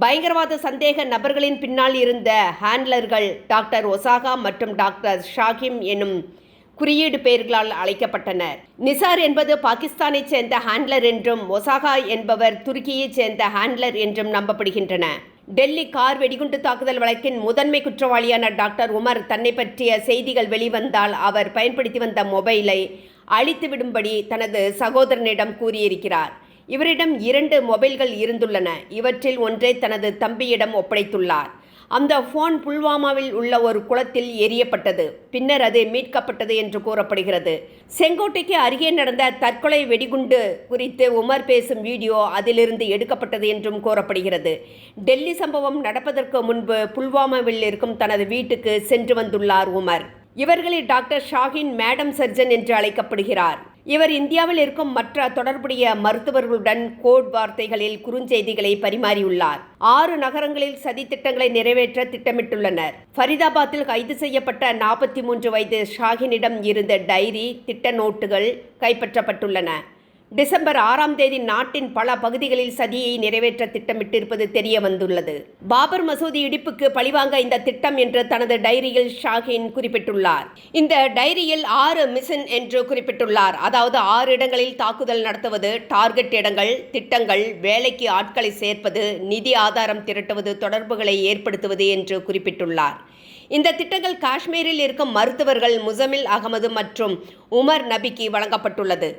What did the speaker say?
பயங்கரவாத சந்தேக நபர்களின் பின்னால் இருந்த ஹேண்ட்லர்கள் டாக்டர் ஒசாகா மற்றும் டாக்டர் ஷாகிம் எனும் குறியீடு பெயர்களால் அழைக்கப்பட்டனர். நிசார் என்பது பாகிஸ்தானைச் சேர்ந்த ஹேண்ட்லர் என்றும் ஒசாகா என்பவர் துருக்கியைச் சேர்ந்த ஹேண்ட்லர் என்றும் நம்பப்படுகின்றன. டெல்லி கார் வெடிகுண்டு தாக்குதல் வழக்கின் முதன்மை குற்றவாளியான டாக்டர் உமர் தன்னை பற்றிய செய்திகள் வெளிவந்தால் அவர் பயன்படுத்தி வந்த மொபைலை அழித்துவிடும்படி தனது சகோதரனிடம் கூறியிருக்கிறார். இவரிடம் இரண்டு மொபைல்கள் இருந்துள்ளன. இவற்றில் ஒன்றை தனது தம்பியிடம் ஒப்படைத்துள்ளார். அந்த ஃபோன் புல்வாமாவில் உள்ள ஒரு குளத்தில் எரியப்பட்டது பின்னர் அது மீட்கப்பட்டது என்று கூறப்படுகிறது. செங்கோட்டைக்கு அருகே நடந்த தற்கொலை வெடிகுண்டு குறித்து உமர் பேசும் வீடியோ அதிலிருந்து எடுக்கப்பட்டது என்றும் கூறப்படுகிறது. டெல்லி சம்பவம் நடப்பதற்கு முன்பு புல்வாமாவில் இருக்கும் தனது வீட்டுக்கு சென்று வந்துள்ளார் உமர். இவர்களில் டாக்டர் ஷாஹின் மேடம் சர்ஜன் என்று அழைக்கப்படுகிறார். இவர் இந்தியாவில் இருக்கும் மற்ற தொடர்புடைய மருத்துவர்களுடன் கோட் வார்த்தைகளில் குறுஞ்செய்திகளை பரிமாறியுள்ளார். ஆறு நகரங்களில் சதி திட்டங்களை நிறைவேற்ற திட்டமிட்டுள்ளனர். ஃபரிதாபாத்தில் கைது செய்யப்பட்ட நாற்பத்தி மூன்று வயது ஷாஹினிடம் இருந்த டைரி திட்ட நோட்டுகள் கைப்பற்றப்பட்டுள்ளன. டிசம்பர் ஆறாம் தேதி நாட்டின் பல பகுதிகளில் சதியை நிறைவேற்ற திட்டமிட்டிருப்பது தெரிய வந்துள்ளது பாபர் மசூதி இடிப்புக்கு பழிவாங்க இந்த திட்டம் என்று தனது டைரியில் ஷாஹின் குறிப்பிட்டுள்ளார். இந்த டைரியில் ஆறு மிஷன் என்று குறிப்பிட்டுள்ளார். அதாவது ஆறு இடங்களில் தாக்குதல் நடத்துவது டார்கெட் இடங்கள் திட்டங்கள் வேலைக்கு ஆட்களை சேர்ப்பது நிதி ஆதாரம் திரட்டுவது தொடர்புகளை ஏற்படுத்துவது என்று குறிப்பிட்டுள்ளார். இந்த திட்டங்கள் காஷ்மீரில் இருக்கும் மருத்துவர்கள் முசமில் அகமது மற்றும் உமர் நபிக்கு வழங்கப்பட்டுள்ளது.